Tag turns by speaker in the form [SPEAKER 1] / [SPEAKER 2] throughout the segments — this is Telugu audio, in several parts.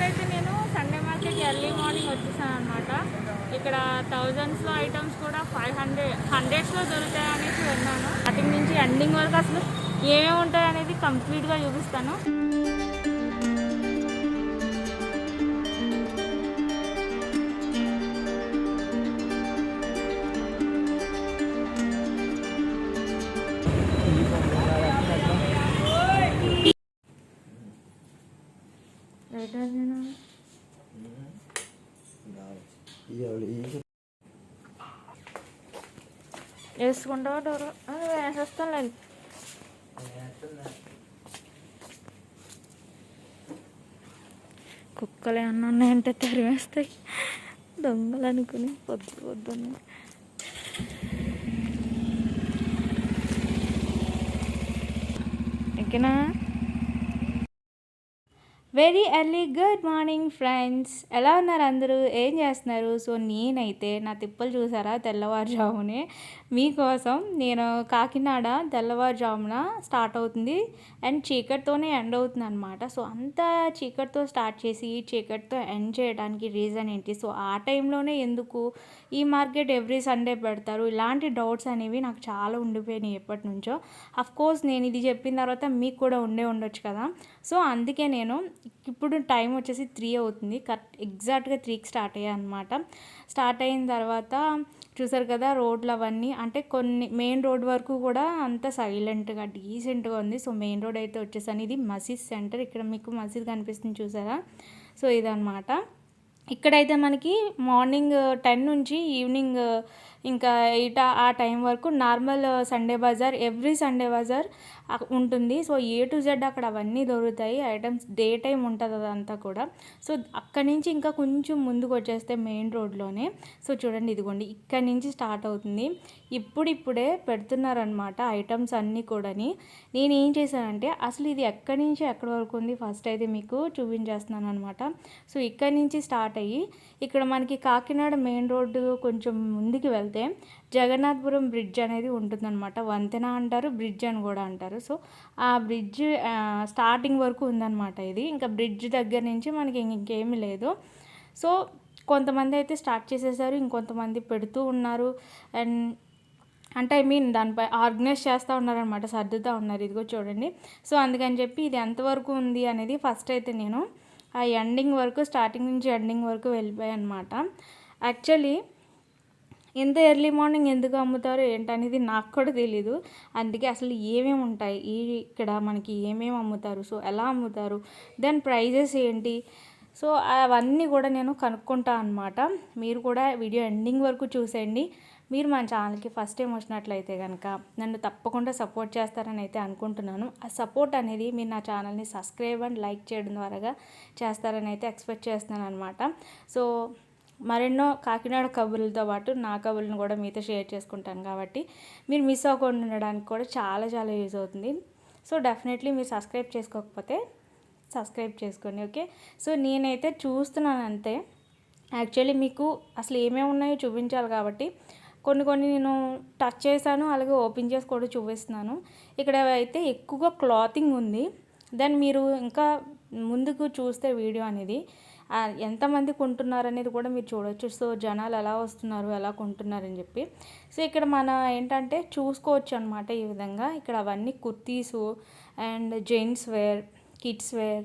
[SPEAKER 1] ఈరోజైతే నేను సండే మార్కెట్ ఎర్లీ మార్నింగ్ వచ్చేసాను అనమాట ఇక్కడ థౌజండ్స్లో ఐటమ్స్ కూడా ఫైవ్ హండ్రెడ్ హండ్రెడ్స్లో దొరుకుతాయి అనేసి విన్నాను. స్టార్టింగ్ నుంచి ఎండింగ్ వరకు అసలు ఏమేమి ఉంటాయి అనేది కంప్లీట్గా చూపిస్తాను. వేసుకుంటావా డోర్? వేసేస్తాను లేదు కుక్కలు ఏమన్నా ఉన్నాయంటే తరివేస్తాయి దొంగలు అనుకుని పొద్దు పొద్దున్న. ఎక్కినా? Very early good morning friends ఎలా ఉన్నారు అందరూ? ఏం చేస్తున్నారు? సో నేనైతే నా తిప్పలు చూసారా? తెల్లవారుజామునే. మీకోసం నేను కాకినాడ తెల్లవారుజామున స్టార్ట్ అవుతుంది. అండ్ చీకటితోనే ఎండ్ అవుతుంది అనమాట సో అంత చీకటితో స్టార్ట్ చేసి చీకటితో ఎండ్ చేయడానికి రీజన్ ఏంటి? సో ఆ టైంలోనే ఎందుకు ఈ మార్కెట్ ఎవ్రీ సండే పెడతారు? ఇలాంటి డౌట్స్ అనేవి నాకు చాలా ఉండిపోయినాయి ఎప్పటి నుంచో. కోర్స్ నేను ఇది చెప్పిన తర్వాత మీకు కూడా ఉండే ఉండొచ్చు కదా. సో అందుకే నేను ఇప్పుడు టైం వచ్చేసి త్రీ అవుతుంది. కరెక్ట్ ఎగ్జాక్ట్గా త్రీకి స్టార్ట్ అయ్యా అనమాట స్టార్ట్ అయిన తర్వాత చూసారు కదా రోడ్లు అవన్నీ అంటే కొన్ని మెయిన్ రోడ్ వరకు కూడా అంత సైలెంట్గా డీసెంట్గా ఉంది. సో మెయిన్ రోడ్ అయితే వచ్చేసాను. ఇది మసీద్ సెంటర్. ఇక్కడ మీకు మసీద్ కనిపిస్తుంది చూసారా? సో ఇదనమాట ఇక్కడైతే మనకి మార్నింగ్ టెన్ నుంచి ఈవినింగ్ ఇంకా ఎయిట్ ఆ టైం వరకు నార్మల్ సండే బజార్ ఎవ్రీ సండే బజార్ ఉంటుంది. సో ఏ టు జెడ్ అక్కడ అవన్నీ దొరుకుతాయి. ఐటమ్స్ డే టైం ఉంటుంది అదంతా కూడా. సో అక్కడి నుంచి ఇంకా కొంచెం ముందుకు వచ్చేస్తే మెయిన్ రోడ్లోనే. సో చూడండి ఇదిగోండి ఇక్కడి నుంచి స్టార్ట్ అవుతుంది. ఇప్పుడిప్పుడే పెడుతున్నారనమాట ఐటమ్స్ అన్నీ కూడాని. నేను ఏం చేశానంటే అసలు ఇది ఎక్కడి నుంచి ఎక్కడి వరకు ఉంది ఫస్ట్ అయితే మీకు చూపించేస్తున్నాను అనమాట సో ఇక్కడి నుంచి స్టార్ట్ అయ్యి ఇక్కడ మనకి కాకినాడ మెయిన్ రోడ్డు కొంచెం ముందుకు వెళ్తే జగన్నాథపురం బ్రిడ్జ్ అనేది ఉంటుందన్నమాట. వంతెన అంటారు బ్రిడ్జ్ అని కూడా అంటారు. సో ఆ బ్రిడ్జ్ స్టార్టింగ్ వరకు ఉందన్నమాట ఇది. ఇంకా బ్రిడ్జ్ దగ్గర నుంచి మనకి ఇంకేమీ లేదు. సో కొంతమంది అయితే స్టార్ట్ చేసేసారు ఇంకొంతమంది పెడుతూ ఉన్నారు. అండ్ అంటే ఐ మీన్ దానిపై ఆర్గనైజ్ చేస్తూ ఉన్నారనమాట సర్దుతూ ఉన్నారు. ఇదిగో చూడండి. సో అందుకని చెప్పి ఇది ఎంతవరకు ఉంది అనేది ఫస్ట్ అయితే నేను ఆ ఎండింగ్ వరకు స్టార్టింగ్ నుంచి ఎండింగ్ వరకు వెళ్ళిపోయాయి అనమాట యాక్చువల్లీ ఇంత ఎర్లీ మార్నింగ్ ఎందుకు అమ్ముతారు ఏంటనేది నాకు కూడా తెలీదు. అందుకే అసలు ఏమేమి ఉంటాయి? ఈ ఇక్కడ మనకి ఏమేమి అమ్ముతారు? సో ఎలా అమ్ముతారు? దెన్ ప్రైజెస్ ఏంటి? సో అవన్నీ కూడా నేను కనుక్కుంటా అనమాట మీరు కూడా వీడియో ఎండింగ్ వరకు చూసేయండి. మీరు మన ఛానల్కి ఫస్ట్ టైం వచ్చినట్లయితే కనుక నన్ను తప్పకుండా సపోర్ట్ చేస్తారని అయితే అనుకుంటున్నాను. ఆ సపోర్ట్ అనేది మీరు నా ఛానల్ని సబ్స్క్రైబ్ అండ్ లైక్ చేయడం ద్వారా చేస్తారని అయితే ఎక్స్పెక్ట్ చేస్తున్నాను అనమాట సో మరెన్నో కాకినాడ కబుర్లతో పాటు నా కబుర్లను కూడా మీతో షేర్ చేసుకుంటాను కాబట్టి మీరు మిస్ అవ్వకుండా ఉండడానికి కూడా చాలా చాలా యూజ్ అవుతుంది. సో డెఫినెట్లీ మీరు సబ్స్క్రైబ్ చేసుకోకపోతే సబ్స్క్రైబ్ చేసుకోండి ఓకే? సో నేనైతే చూస్తున్నాను అంతే యాక్చువల్లీ మీకు అసలు ఏమేమి ఉన్నాయో చూపించాలి కాబట్టి కొన్ని కొన్ని నేను టచ్ చేశాను అలాగే ఓపెన్ చేసి కూడా చూపిస్తున్నాను. ఇక్కడ అయితే ఎక్కువగా క్లాతింగ్ ఉంది. దెన్ మీరు ఇంకా ముందుకు చూస్తే వీడియో అనేది ఎంతమంది కొంటున్నారు అనేది కూడా మీరు చూడొచ్చు. సో జనాలు ఎలా వస్తున్నారు ఎలా కొంటున్నారని చెప్పి. సో ఇక్కడ మన ఏంటంటే చూసుకోవచ్చు అనమాట ఈ విధంగా. ఇక్కడ అవన్నీ kurtis and gents wear kids wear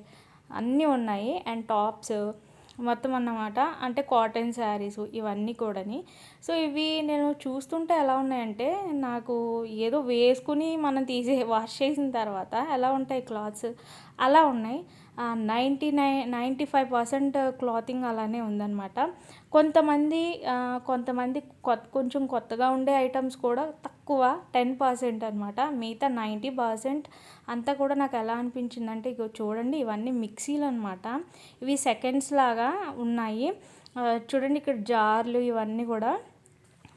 [SPEAKER 1] అన్నీ ఉన్నాయి. అండ్ టాప్స్ మొత్తం అన్నమాట. అంటే కాటన్ శారీస్ ఇవన్నీ కూడాని. సో ఇవి నేను చూస్తుంటే ఎలా ఉన్నాయంటే నాకు ఏదో వేసుకుని మనం తీసే వాష్ చేసిన తర్వాత ఎలా ఉంటాయి క్లాత్స్? అలా ఉన్నాయి. Ninety nine ninety five percent clothing అలానే ఉందన్నమాట. కొంతమంది కొంతమంది కొత్త కొంచెం కొత్తగా ఉండే ఐటమ్స్ కూడా తక్కువ టెన్ పర్సెంట్ అనమాట మిగతా నైంటీ పర్సెంట్ అంతా కూడా నాకు ఎలా అనిపించిందంటే ఇగో చూడండి ఇవన్నీ మిక్సీలు అనమాట ఇవి సెకండ్స్ లాగా ఉన్నాయి. చూడండి ఇక్కడ జార్లు ఇవన్నీ కూడా.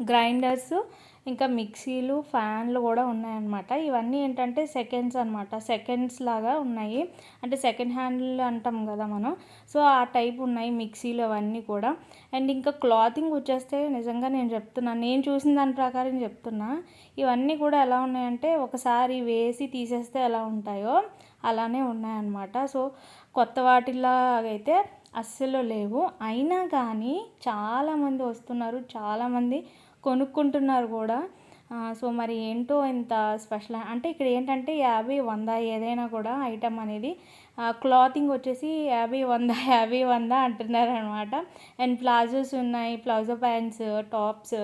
[SPEAKER 1] గ్రైండర్స్ ఇంకా మిక్సీలు ఫ్యాన్లు కూడా ఉన్నాయన్నమాట. ఇవన్నీ ఏంటంటే సెకండ్స్ అనమాట సెకండ్స్ లాగా ఉన్నాయి. అంటే సెకండ్ హ్యాండ్లు అంటాం కదా మనం. సో ఆ టైప్ ఉన్నాయి మిక్సీలు అవన్నీ కూడా. అండ్ ఇంకా క్లాతింగ్ వచ్చేస్తే నిజంగా నేను చెప్తున్నాను నేను చూసిన దాని ప్రకారం చెప్తున్నా ఇవన్నీ కూడా ఎలా ఉన్నాయంటే ఒకసారి వేసి తీసేస్తే ఎలా ఉంటాయో అలానే ఉన్నాయన్నమాట. సో కొత్త వాటిలాగైతే అస్సలు లేవు. అయినా కానీ చాలామంది వస్తున్నారు. చాలామంది కొనుక్కుంటున్నారు కూడా. సో మరి ఏంటో ఇంత స్పెషల్ అంటే ఇక్కడ ఏంటంటే యాభై వంద ఏదైనా కూడా ఐటమ్ అనేది క్లాతింగ్ వచ్చేసి యాభై వంద యాభై వంద అంటున్నారు అనమాట అండ్ ప్లాజోస్ ఉన్నాయి ప్లాజో ప్యాంట్స్ టాప్స్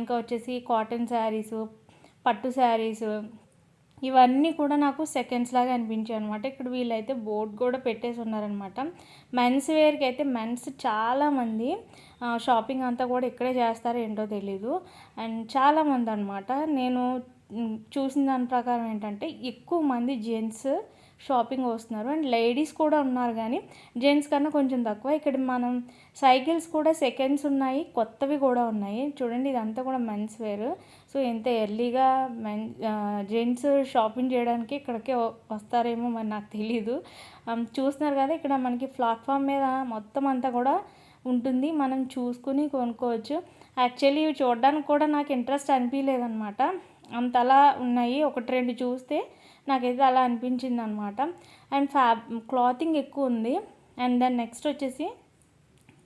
[SPEAKER 1] ఇంకా వచ్చేసి కాటన్ శారీస్ పట్టు శారీస్ ఇవన్నీ కూడా నాకు సెకండ్స్ లాగా అనిపించాయి అనమాట. ఇక్కడ వీళ్ళైతే బోర్డ్ కూడా పెట్టేసి ఉన్నారనమాట. మెన్స్ వేర్కి అయితే మెన్స్ చాలామంది షాపింగ్ అంతా కూడా ఇక్కడే చేస్తారో ఏంటో తెలీదు. అండ్ చాలామంది అనమాట నేను చూసిన దాని ప్రకారం ఏంటంటే ఎక్కువ మంది జెంట్స్ షాపింగ్ వస్తున్నారు. అండ్ లేడీస్ కూడా ఉన్నారు కానీ జెంట్స్ కన్నా కొంచెం తక్కువ. ఇక్కడ మనం సైకిల్స్ కూడా సెకండ్స్ ఉన్నాయి కొత్తవి కూడా ఉన్నాయి. చూడండి ఇదంతా కూడా మెన్స్ వేర్. సో ఎంత ఎర్లీగా మెన్ జెంట్స్ షాపింగ్ చేయడానికి ఇక్కడికే వస్తారేమో మరి నాకు తెలీదు. చూస్తున్నారు కదా ఇక్కడ మనకి ప్లాట్ఫామ్ మీద మొత్తం అంతా కూడా ఉంటుంది. మనం చూసుకుని కొనుక్కోవచ్చు. యాక్చువల్లీ ఇవి చూడడానికి కూడా నాకు ఇంట్రెస్ట్ అనిపించలేదన్నమాట అంతలా ఉన్నాయి. ఒకటి రెండు చూస్తే నాకైతే అలా అనిపించింది అనమాట అండ్ ఫ్యాబ్ క్లాతింగ్ ఎక్కువ ఉంది. అండ్ దెన్ నెక్స్ట్ వచ్చేసి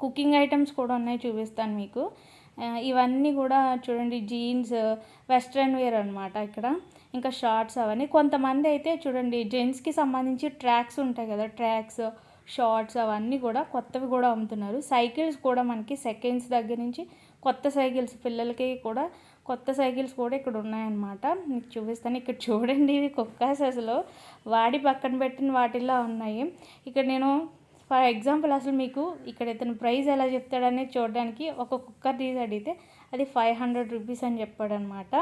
[SPEAKER 1] కుకింగ్ ఐటమ్స్ కూడా ఉన్నాయి చూపిస్తాను మీకు. ఇవన్నీ కూడా చూడండి. జీన్స్ వెస్ట్రన్ వేర్ అనమాట ఇక్కడ. ఇంకా షార్ట్స్ అవన్నీ. కొంతమంది అయితే చూడండి జెంట్స్కి సంబంధించి ట్రాక్స్ ఉంటాయి కదా. ట్రాక్స్ షార్ట్స్ అవన్నీ కూడా కొత్తవి కూడా అమ్ముతున్నారు. సైకిల్స్ కూడా మనకి సెకండ్స్ దగ్గర నుంచి కొత్త సైకిల్స్ పిల్లలకి కూడా కొత్త సైకిల్స్ కూడా ఇక్కడ ఉన్నాయన్నమాట. మీకు చూపిస్తాను. ఇక్కడ చూడండి ఇవి కుక్కాస్ అసలు వాడి పక్కన పెట్టిన వాటిల్లో ఉన్నాయి. ఇక్కడ నేను ఫర్ ఎగ్జాంపుల్ అసలు మీకు ఇక్కడ ఇతను ప్రైస్ ఎలా చెప్తాడనేది చూడడానికి ఒక కుక్కర్ తీసి అడిగితే అది ఫైవ్ హండ్రెడ్ రూపీస్ అని చెప్పాడనమాట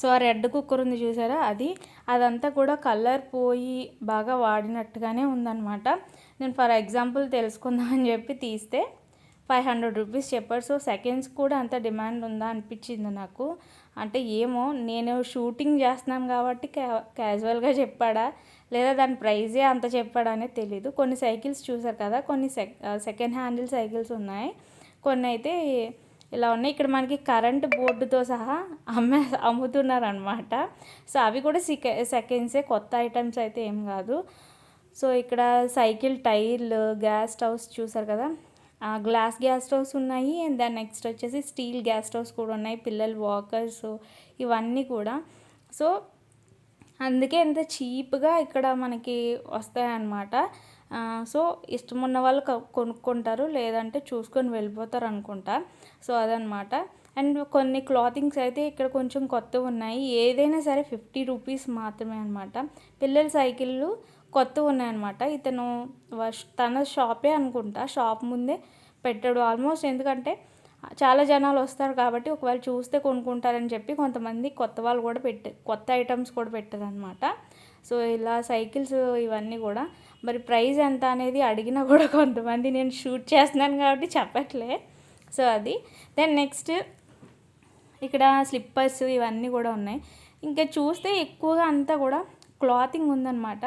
[SPEAKER 1] సో ఆ రెడ్ కుక్కర్ ఉంది చూసారా? అది అదంతా కూడా కలర్ పోయి బాగా వాడినట్టుగానే ఉందన్నమాట. నేను ఫర్ ఎగ్జాంపుల్ తెలుసుకుందామని చెప్పి తీస్తే ఫైవ్ హండ్రెడ్ రూపీస్ చెప్పారు. సో సెకండ్స్ కూడా అంత డిమాండ్ ఉందా అనిపించింది నాకు. అంటే ఏమో నేను షూటింగ్ చేస్తున్నాను కాబట్టి క్యా క్యాజువల్గా చెప్పాడా? లేదా దాని ప్రైజే అంత చెప్పాడా అనేది తెలీదు. కొన్ని సైకిల్స్ చూసారు కదా కొన్ని సెకండ్ హ్యాండిల్ సైకిల్స్ ఉన్నాయి. కొన్ని అయితే ఇలా ఉన్నాయి. ఇక్కడ మనకి కరెంట్ బోర్డుతో సహా అమ్మే అమ్ముతున్నారు అనమాట సో అవి కూడా సెక సెకండ్సే కొత్త ఐటమ్స్ అయితే ఏం కాదు. సో ఇక్కడ సైకిల్ టైర్లు గ్యాస్ స్టవ్స్ చూసారు కదా? గ్లాస్ గ్యాస్ స్టవ్స్ ఉన్నాయి. అండ్ దాని నెక్స్ట్ వచ్చేసి స్టీల్ గ్యాస్ స్టవ్స్ కూడా ఉన్నాయి. పిల్లలు వాకర్స్ ఇవన్నీ కూడా. సో అందుకే ఎంత చీప్గా ఇక్కడ మనకి వస్తాయన్నమాట. సో ఇష్టం ఉన్న వాళ్ళు కొనుక్కుంటారు లేదంటే చూసుకొని వెళ్ళిపోతారు అనుకుంటా. సో అదనమాట. అండ్ కొన్ని క్లాతింగ్స్ అయితే ఇక్కడ కొంచెం కొత్తవి ఉన్నాయి. ఏదైనా సరే ఫిఫ్టీ రూపీస్ మాత్రమే అనమాట పిల్లల సైకిళ్ళు కొత్తవి ఉన్నాయన్నమాట. ఇతను తన షాపే అనుకుంటా. షాప్ ముందే పెట్టాడు ఆల్మోస్ట్. ఎందుకంటే చాలా జనాలు వస్తారు కాబట్టి ఒకవేళ చూస్తే కొనుక్కుంటారని చెప్పి కొంతమంది కొత్త వాళ్ళు కూడా పెట్టే కొత్త ఐటమ్స్ కూడా పెట్టారనమాట సో ఇలా సైకిల్స్ ఇవన్నీ కూడా మరి ప్రైస్ ఎంత అనేది అడిగినా కూడా కొంతమంది నేను షూట్ చేస్తున్నాను కాబట్టి చెప్పట్లే. సో అది. దెన్ నెక్స్ట్ ఇక్కడ స్లిప్పర్స్ ఇవన్నీ కూడా ఉన్నాయి. ఇంకా చూస్తే ఎక్కువగా అంతా కూడా క్లాతింగ్ ఉందన్నమాట.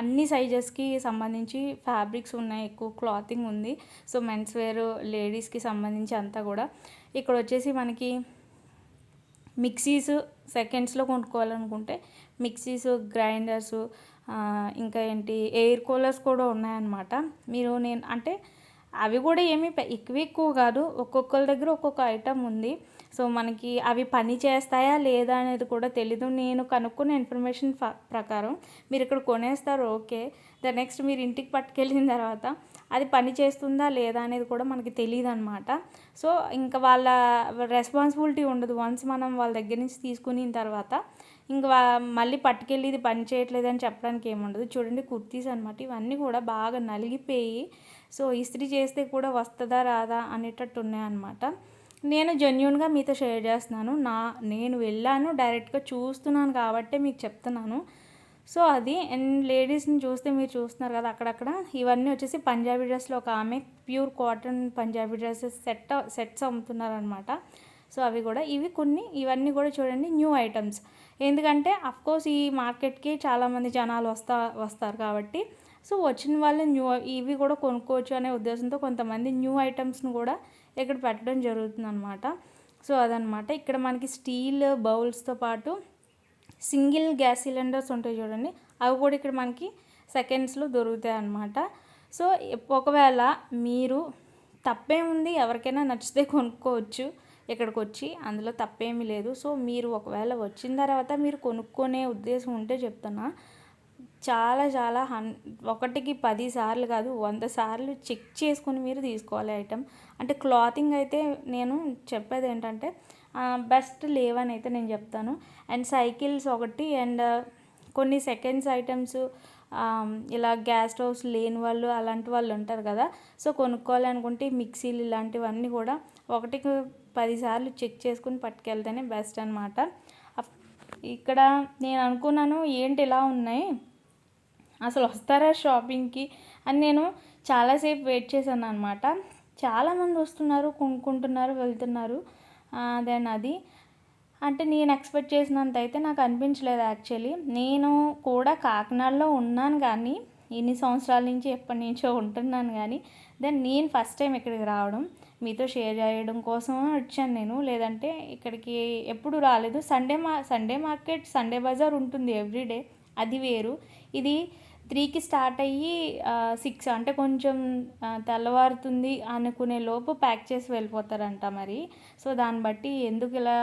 [SPEAKER 1] అన్ని సైజెస్కి సంబంధించి ఫ్యాబ్రిక్స్ ఉన్నాయి ఎక్కువ క్లాతింగ్ ఉంది. సో మెన్స్ వేర్ లేడీస్కి సంబంధించి అంతా కూడా. ఇక్కడ వచ్చేసి మనకి మిక్సీస్ సెకండ్స్లో కొనుక్కోవాలనుకుంటే మిక్సీస్ గ్రైండర్స్ ఇంకా ఏంటి ఎయిర్ కూలర్స్ కూడా ఉన్నాయన్నమాట. మీరు నేను అంటే అవి కూడా ఏమీ ఎక్కువ ఎక్కువ కాదు ఒక్కొక్కరి దగ్గర ఒక్కొక్క ఐటమ్ ఉంది. సో మనకి అవి పని చేస్తాయా లేదా అనేది కూడా తెలీదు. నేను కనుక్కున్న ఇన్ఫర్మేషన్ ప్రకారం మీరు ఇక్కడ కొనేస్తారు ఓకే. ద నెక్స్ట్ మీరు ఇంటికి పట్టుకెళ్ళిన తర్వాత అది పని చేస్తుందా లేదా అనేది కూడా మనకి తెలియదు అనమాట సో ఇంకా వాళ్ళ రెస్పాన్సిబిలిటీ ఉండదు. వన్స్ మనం వాళ్ళ దగ్గర నుంచి తీసుకుని తర్వాత ఇంకా మళ్ళీ పట్టుకెళ్ళి ఇది పని చేయట్లేదు అని చెప్పడానికి ఏముండదు. చూడండి కుర్తీస్ అనమాట ఇవన్నీ కూడా బాగా నలిగిపోయి సో ఇస్త్రీ చేస్తే కూడా వస్తుందా రాదా అనేటట్టు ఉన్నాయన్నమాట. నేను జెన్యున్గా మీతో షేర్ చేస్తున్నాను. నా నేను వెళ్ళాను డైరెక్ట్గా చూస్తున్నాను కాబట్టే మీకు చెప్తున్నాను. సో అది అండ్ లేడీస్ని చూస్తే మీరు చూస్తున్నారు కదా అక్కడక్కడ ఇవన్నీ వచ్చేసి పంజాబీ డ్రెస్లో ఒక ఆమె pure cotton Punjabi dresses set sets అమ్ముతున్నారనమాట so అవి కూడా ఇవి కొన్ని ఇవన్నీ కూడా చూడండి న్యూ ఐటమ్స్. ఎందుకంటే అఫ్కోర్స్ ఈ మార్కెట్కి చాలామంది జనాలు వస్తా వస్తారు కాబట్టి. సో వచ్చిన వాళ్ళు న్యూ ఇవి కూడా కొనుక్కోవచ్చు అనే ఉద్దేశంతో కొంతమంది న్యూ ఐటమ్స్ను కూడా ఇక్కడ పెట్టడం జరుగుతుంది అనమాట సో అదనమాట ఇక్కడ మనకి స్టీల్ బౌల్స్తో పాటు సింగిల్ గ్యాస్ సిలిండర్స్ ఉంటాయి చూడండి అవి కూడా ఇక్కడ మనకి సెకండ్స్లో దొరుకుతాయి అన్నమాట. సో ఒకవేళ మీరు తప్పేముంది ఎవరికైనా నచ్చితే కొనుక్కోవచ్చు ఇక్కడికి వచ్చి అందులో తప్పేమీ లేదు. సో మీరు ఒకవేళ వచ్చిన తర్వాత మీరు కొనుక్కునే ఉద్దేశం ఉంటే చెప్తున్నా చాలా చాలా హన్ ఒకటికి పది సార్లు కాదు వంద సార్లు చెక్ చేసుకుని మీరు తీసుకోవాలి ఐటమ్ అంటే క్లాతింగ్ అయితే నేను చెప్పేది ఏంటంటే బెస్ట్ లేవని అయితే నేను చెప్తాను. అండ్ సైకిల్స్ ఒకటి అండ్ uh, కొన్ని సెకండ్స్ ఐటమ్స్ um, ఇలా గ్యాస్ స్టవ్స్ లేని వాళ్ళు అలాంటి వాళ్ళు ఉంటారు కదా. సో కొనుక్కోవాలనుకుంటే మిక్సీలు ఇలాంటివన్నీ కూడా ఒకటికి పదిసార్లు చెక్ చేసుకుని పట్టుకెళ్తేనే బెస్ట్ అనమాట ఇక్కడ నేను అనుకున్నాను ఏంటి ఇలా ఉన్నాయి? అసలు వస్తారా షాపింగ్కి అని నేను చాలాసేపు వెయిట్ చేశాను అనమాట చాలామంది వస్తున్నారు కొనుక్కుంటున్నారు వెళ్తున్నారు. దెన్ అది. అంటే నేను ఎక్స్పెక్ట్ చేసినంత అయితే నాకు అనిపించలేదు యాక్చువల్లీ నేను కూడా కాకినాడలో ఉన్నాను కానీ ఇన్ని సంవత్సరాల నుంచి ఎప్పటి నుంచో ఉంటున్నాను కానీ దెన్ నేను ఫస్ట్ టైం ఇక్కడికి రావడం మీతో షేర్ చేయడం కోసం వచ్చాను నేను. లేదంటే ఇక్కడికి ఎప్పుడు రాలేదు. సండే మా సండే మార్కెట్ సండే బజార్ ఉంటుంది ఎవ్రీడే అది వేరు. ఇది త్రీకి స్టార్ట్ అయ్యి సిక్స్ అంటే కొంచెం తెల్లవారుతుంది అనుకునే లోపు ప్యాక్ చేసి వెళ్ళిపోతారంట మరి. సో దాన్ని బట్టి ఎందుకు ఇలా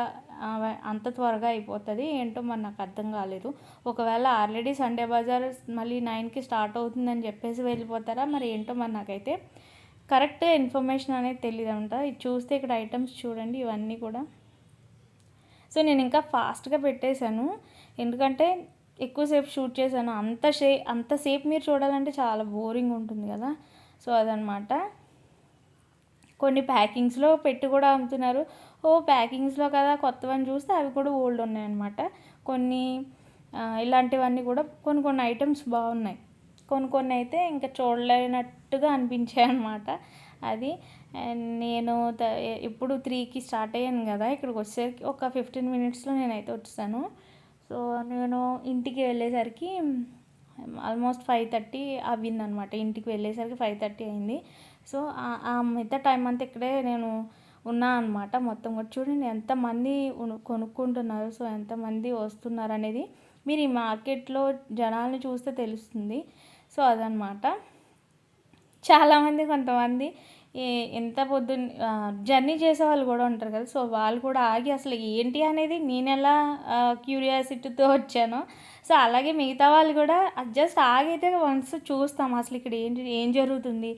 [SPEAKER 1] అంత త్వరగా అయిపోతుంది ఏంటో మరి నాకు అర్థం కాలేదు. ఒకవేళ ఆల్రెడీ సండే బజార్ మళ్ళీ నైన్కి స్టార్ట్ అవుతుందని చెప్పేసి వెళ్ళిపోతారా? మరి ఏంటో మరి నాకైతే కరెక్ట్ ఇన్ఫర్మేషన్ అనేది తెలియదు అంట ఇది చూస్తే ఇక్కడ ఐటమ్స్ చూడండి ఇవన్నీ కూడా. సో నేను ఇంకా ఫాస్ట్గా పెట్టేశాను. ఎందుకంటే ఎక్కువసేపు షూట్ చేశాను. అంత షే అంతసేపు మీరు చూడాలంటే చాలా బోరింగ్ ఉంటుంది కదా. సో అదనమాట. కొన్ని ప్యాకింగ్స్లో పెట్టి కూడా అమ్ముతున్నారు. ఓ ప్యాకింగ్స్లో కదా కొత్తవని చూస్తే అవి కూడా ఓల్డ్ ఉన్నాయన్నమాట. కొన్ని ఇలాంటివన్నీ కూడా కొన్ని కొన్ని ఐటమ్స్ బాగున్నాయి. కొన్ని కొన్ని అయితే ఇంకా చూడలేనట్టుగా అనిపించాయి అనమాట అది. నేను ఇప్పుడు త్రీకి స్టార్ట్ అయ్యాను కదా ఇక్కడికి వచ్చేసరికి ఒక ఫిఫ్టీన్ మినిట్స్లో నేనైతే వచ్చాను సో నేను ఇంటికి వెళ్ళేసరికి ఆల్మోస్ట్ ఫైవ్ థర్టీ అవ్విందనమాట ఇంటికి వెళ్ళేసరికి ఫైవ్ థర్టీ అయింది. సో ఆ మిగతా టైం అంతా ఇక్కడే నేను ఉన్నా అనమాట మొత్తం కూడా చూడండి ఎంతమంది కొనుక్కుంటున్నారు సో ఎంతమంది వస్తున్నారు అనేది మీరు ఈ మార్కెట్లో జనాలను చూస్తే తెలుస్తుంది. సో అదనమాట చాలామంది కొంతమంది ఎంత పొద్దున్న జర్నీ చేసే వాళ్ళు కూడా ఉంటారు కదా. సో వాళ్ళు కూడా ఆగి అసలు ఏంటి అనేది నేను ఎలా క్యూరియాసిటీతో వచ్చానో. సో అలాగే మిగతా వాళ్ళు కూడా జస్ట్ ఆగైతే వన్స్ చూస్తాం అసలు ఇక్కడ ఏంటి ఏం జరుగుతుంది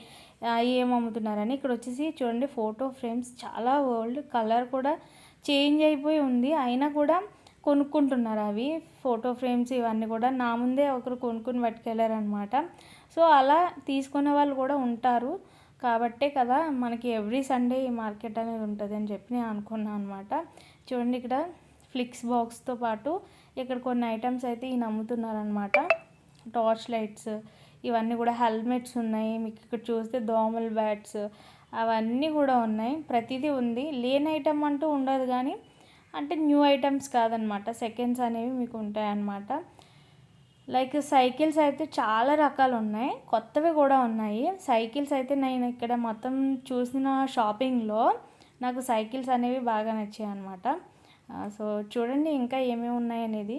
[SPEAKER 1] ఏం అమ్ముతున్నారని. ఇక్కడ వచ్చేసి చూడండి ఫోటో ఫ్రేమ్స్ చాలా ఓల్డ్ కలర్ కూడా చేంజ్ అయిపోయి ఉంది. అయినా కూడా కొనుక్కుంటున్నారు అవి. ఫోటో ఫ్రేమ్స్ ఇవన్నీ కూడా నా ముందే ఒకరు కొనుక్కుని పట్టుకెళ్ళారనమాట సో అలా తీసుకునే వాళ్ళు కూడా ఉంటారు. కాబట్టే కదా మనకి ఎవ్రీ సండే ఈ మార్కెట్ అనేది ఉంటుంది అని చెప్పి నేను అనుకున్నాను అనమాట చూడండి ఇక్కడ ఫ్లిక్స్ బాక్స్తో పాటు ఇక్కడ కొన్ని ఐటమ్స్ అయితే ఈయన అమ్ముతున్నారనమాట టార్చ్ లైట్స్ ఇవన్నీ కూడా హెల్మెట్స్ ఉన్నాయి. మీకు ఇక్కడ చూస్తే దోమల బ్యాట్స్ అవన్నీ కూడా ఉన్నాయి. ప్రతిదీ ఉంది. లేని ఐటమ్ అంటూ ఉండదు కానీ అంటే న్యూ ఐటమ్స్ కాదనమాట. సెకండ్స్ అనేవి మీకు ఉంటాయన్నమాట లైక్ సైకిల్స్ అయితే చాలా రకాలు ఉన్నాయి. కొత్తవి కూడా ఉన్నాయి. సైకిల్స్ అయితే నేను ఇక్కడ మొత్తం చూసిన షాపింగ్లో నాకు సైకిల్స్ అనేవి బాగా నచ్చాయి అనమాట సో చూడండి ఇంకా ఏమేమి ఉన్నాయి అనేది.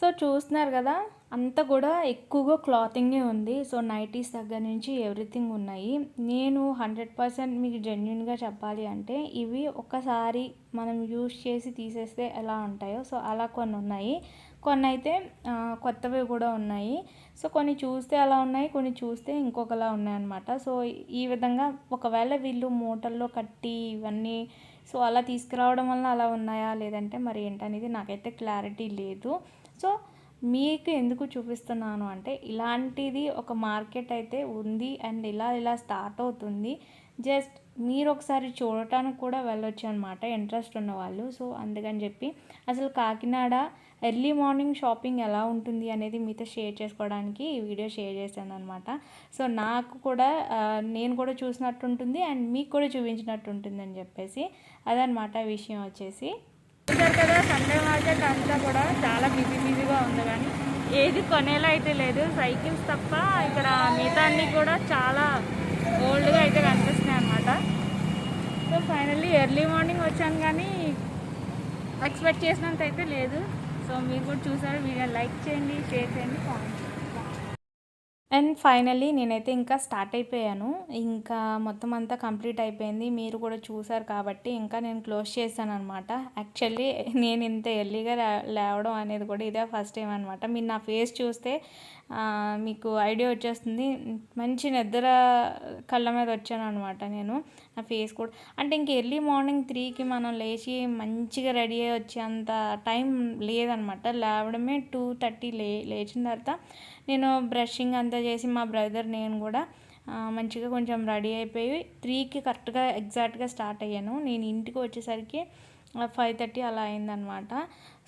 [SPEAKER 1] సో చూస్తున్నారు కదా అంతా కూడా ఎక్కువగా క్లాతింగే ఉంది. సో నైటీస్ దగ్గర నుంచి ఎవ్రీథింగ్ ఉన్నాయి. నేను హండ్రెడ్ పర్సెంట్ మీకు జెన్యున్గా చెప్పాలి అంటే ఇవి ఒకసారి మనం యూజ్ చేసి తీసేస్తే ఎలా ఉంటాయో సో అలా కొన్ని ఉన్నాయి. కొన్ని అయితే కొత్తవి కూడా ఉన్నాయి. సో కొన్ని చూస్తే అలా ఉన్నాయి కొన్ని చూస్తే ఇంకొకలా ఉన్నాయన్నమాట. సో ఈ విధంగా ఒకవేళ వీళ్ళు మూటల్లో కట్టి ఇవన్నీ సో అలా తీసుకురావడం వల్ల అలా ఉన్నాయా లేదంటే మరి ఏంటనేది నాకైతే క్లారిటీ లేదు. సో మీకు ఎందుకు చూపిస్తున్నాను అంటే ఇలాంటిది ఒక మార్కెట్ అయితే ఉంది అండ్ ఇలా ఇలా స్టార్ట్ అవుతుంది. జస్ట్ మీరు ఒకసారి చూడటానికి కూడా వెళ్ళొచ్చు అనమాట ఇంట్రెస్ట్ ఉన్నవాళ్ళు సో అందుకని చెప్పి అసలు కాకినాడ ఎర్లీ మార్నింగ్ షాపింగ్ ఎలా ఉంటుంది అనేది మీతో షేర్ చేసుకోవడానికి ఈ వీడియో షేర్ చేశాను అనమాట సో నాకు కూడా నేను కూడా చూసినట్టు ఉంటుంది అండ్ మీకు కూడా చూపించినట్టు ఉంటుంది అని చెప్పేసి అదనమాట విషయం వచ్చేసి. చూసారు కదా సండే మార్కెట్ అంతా కూడా చాలా బిజీ బిజీగా ఉంది కానీ ఏది కొనేలా అయితే లేదు. సైకిల్స్ తప్ప ఇక్కడ మిగతా అన్ని కూడా చాలా ఓల్డ్గా అయితే కనిపిస్తున్నాయి అనమాట సో ఫైనల్లీ ఎర్లీ మార్నింగ్ వచ్చాను కానీ ఎక్స్పెక్ట్ చేసినంత అయితే లేదు. సో మీరు కూడా చూసారు వీడియో లైక్ చేయండి షేర్ చేయండి కామెంట్ అండ్ ఫైనల్లీ నేనైతే ఇంకా స్టార్ట్ అయిపోయాను. ఇంకా మొత్తం అంతా కంప్లీట్ అయిపోయింది. మీరు కూడా చూసారు కాబట్టి ఇంకా నేను క్లోజ్ చేశాను అనమాట యాక్చువల్లీ నేను ఇంత ఎర్లీగా లేవడం అనేది కూడా ఇదే ఫస్ట్ టైం అనమాట మీరు నా ఫేస్ చూస్తే మీకు ఐడియా వచ్చేస్తుంది. మంచి నిద్ర కళ్ళ మీద వచ్చాను అనమాట నేను. నా ఫేస్ కూడా. అంటే ఇంక ఎర్లీ మార్నింగ్ త్రీకి మనం లేచి మంచిగా రెడీ అయ్యి వచ్చేంత టైం లేదనమాట లేవడమే టూ థర్టీ లే లేచిన తర్వాత నేను బ్రషింగ్ అంతా చేసి మా బ్రదర్ నేను కూడా మంచిగా కొంచెం రెడీ అయిపోయి త్రీకి కరెక్ట్గా ఎగ్జాక్ట్గా స్టార్ట్ అయ్యాను. నేను ఇంటికి వచ్చేసరికి ఫైవ్ థర్టీ అలా అయిందనమాట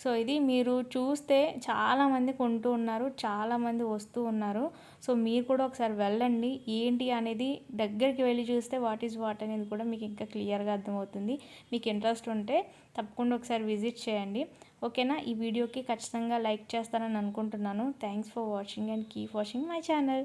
[SPEAKER 1] సో ఇది మీరు చూస్తే చాలామంది కొంటూ ఉన్నారు చాలామంది వస్తూ ఉన్నారు. సో మీరు కూడా ఒకసారి వెళ్ళండి. ఏంటి అనేది దగ్గరికి వెళ్ళి చూస్తే వాట్ ఈజ్ వాట్ అనేది కూడా మీకు ఇంకా క్లియర్గా అర్థమవుతుంది. మీకు ఇంట్రెస్ట్ ఉంటే తప్పకుండా ఒకసారి విజిట్ చేయండి. ఓకేనా? ఈ వీడియోకి ఖచ్చితంగా లైక్ చేస్తారని అనుకుంటున్నాను. Thanks for watching and keep watching my channel